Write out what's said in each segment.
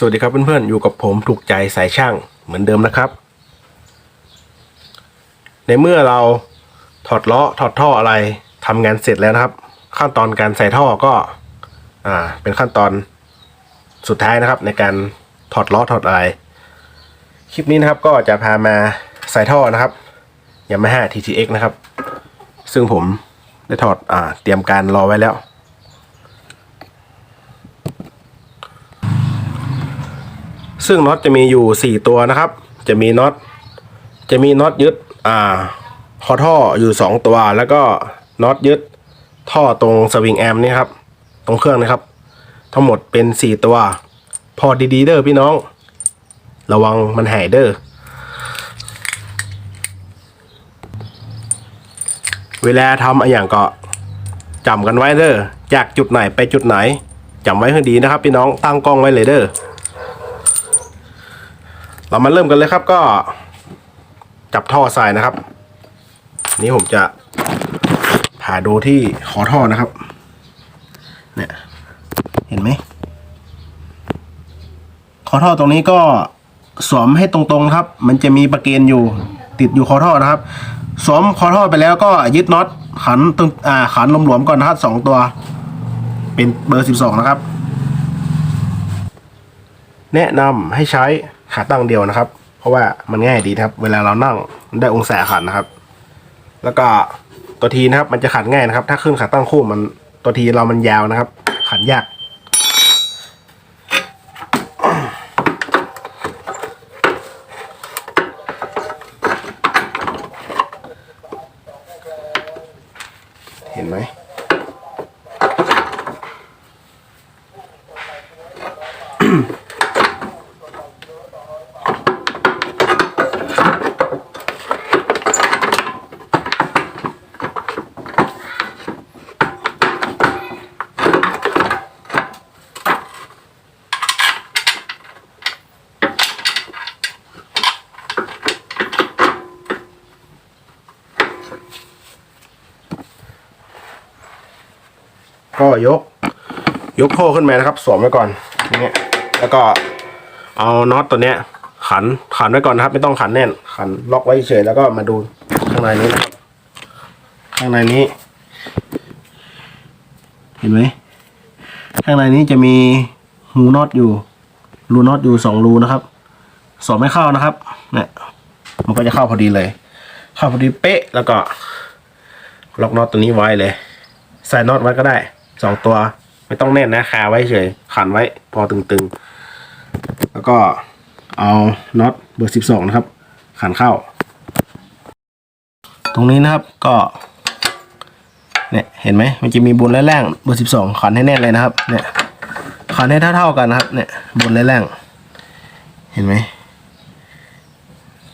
สวัสดีครับเพื่อนๆ อยู่กับผมถูกใจสายช่างเหมือนเดิมนะครับ ในเมื่อเราถอดล้อถอดท่ออะไรทำงานเสร็จแล้วนะครับ ขั้นตอนการใส่ท่อก็อ่าเป็นขั้นตอนสุดท้ายนะครับ ในการถอดล้อถอดอะไร คลิปนี้นะครับก็จะพามาใส่ท่อนะครับยามาฮ่า TTX นะครับ ซึ่งผมได้ถอดอ่าเตรียมการรอไว้แล้ว ซึ่งน็อตจะมีอยู่ 4 ตัวนะครับ จะมีน็อตจะมีน็อตยึดอ่าคอท่ออยู่ 2 ตัว แล้วก็น็อตยึดท่อตรงสวิงแอมนี่ครับตรงเครื่องนะครับ ทั้งหมดเป็น 4 ตัว พอดีๆเด้อพี่น้อง ระวังมันหายเด้อเวลาทำอะไรอย่างก็จำกันไว้เด้อจากจุดไหนไปจุดไหนจำไว้ให้ดีนะครับ พี่น้องตั้งกล้องไว้เลยเด้อ เรามาเริ่มกันเลยครับก็จับท่อใส่นะครับ นี่ผมจะพาดูที่ขอท่อนะครับ เนี่ยเห็นไหมขอท่อตรงนี้ก็สวมให้ตรงๆครับ มันจะมีประเกนอยู่ติดอยู่ขอท่อนะครับ สวมขอท่อไปแล้วก็ยึดน็อตขันตึงอ่าขันหลวมๆก่อนนะครับสองตัว เป็นเบอร์สิบสองนะครับ แนะนำให้ใช้ ขาตั้งเดียวนะครับ เพราะว่ามันง่ายดีครับ เวลาเรานั่งได้องศาขันนะครับ แล้วก็ตัวทีนะครับ มันจะขันง่ายนะครับ ถ้าขึ้นขาตั้งคู่มันตัวทีเรามันยาวนะครับ ขันยากเห็นไหม ก็ยก ยกโค้ขึ้นมานะครับ สวมไว้ก่อนอย่างนี้แล้วก็เอาน็อตตัวเนี้ย ขันขันไว้ก่อนนะครับ ไม่ต้องขันแน่น ขันล็อกไว้เฉยแล้วก็มาดูข้างในนี้นะครับข้างในนี้ เห็นไหมข้างในนี้จะมีหูน็อตอยู่รูน็อตอยู่สองรูนะครับสวมไม่เข้านะครับเนี่ยมันก็จะเข้าพอดีเลย เข้าพอดีเป๊ะแล้วก็ล็อกน็อตตัวนี้ไว้เลย ใส่น็อตไว้ก็ได้ สองตัว ไม่ต้องแน่นนะคาไว้เฉยขันไว้พอตึงๆ แล้วก็เอาน็อตเบอร์สิบสองนะครับ ขันเข้า ตรงนี้นะครับก็เนี่ยเห็นไหมมันจะมีบนและล่างเบอร์สิบสองขันให้แน่นเลยนะครับ เนี่ยขันให้เท่าๆกันนะครับ เนี่ยบนและล่าง เห็นไหม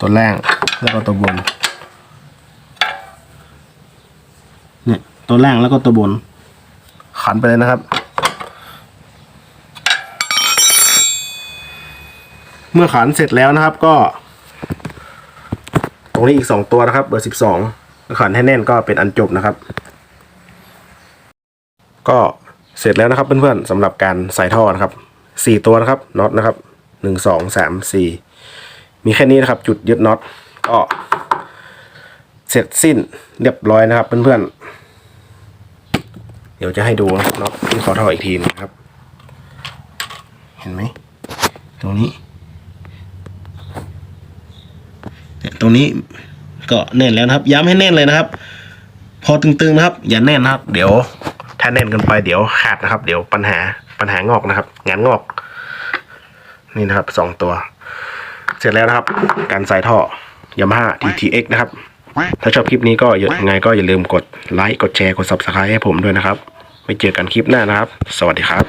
ตัวล่างแล้วก็ตัวบนเนี่ยตัวล่างแล้วก็ตัวบน ขันไปเลยนะครับ เมื่อขันเสร็จแล้วนะครับก็ ตรงนี้อีกสองตัวนะครับเบอร์สิบสองขันให้แน่นก็เป็นอันจบนะครับ ก็เสร็จแล้วนะครับเพื่อนๆสำหรับการใส่ท่อนะครับสี่ตัวนะครับน็อตนะครับหนึ่งสองสามสี่มีแค่นี้นะครับ จุดยึดน็อตก็เสร็จสิ้นเรียบร้อยนะครับเพื่อนๆ เดี๋ยวจะให้ดูเนาะที่ขอท่ออีกทีนะครับ เห็นไหมตรงนี้เนี่ยตรงนี้ก็แน่นแล้วนะครับ ย้ำให้แน่นเลยนะครับ พอตึงๆนะครับ อย่าแน่นนะครับ เดี๋ยวถ้าแน่นเกันไปเดี๋ยวขาดนะครับ เดี๋ยวปัญหาปัญหางอกนะครับ งานงอก นี่นะครับสองตัว เสร็จแล้วนะครับ การใส่ท่อยามาฮ่า TTX นะครับ ถ้าชอบคลิปนี้ก็ยังไงก็อย่าลืมกดไลค์กดแชร์กด Subscribe ให้ผมด้วยนะครับ ไว้เจอกันคลิปหน้านะครับ สวัสดีครับ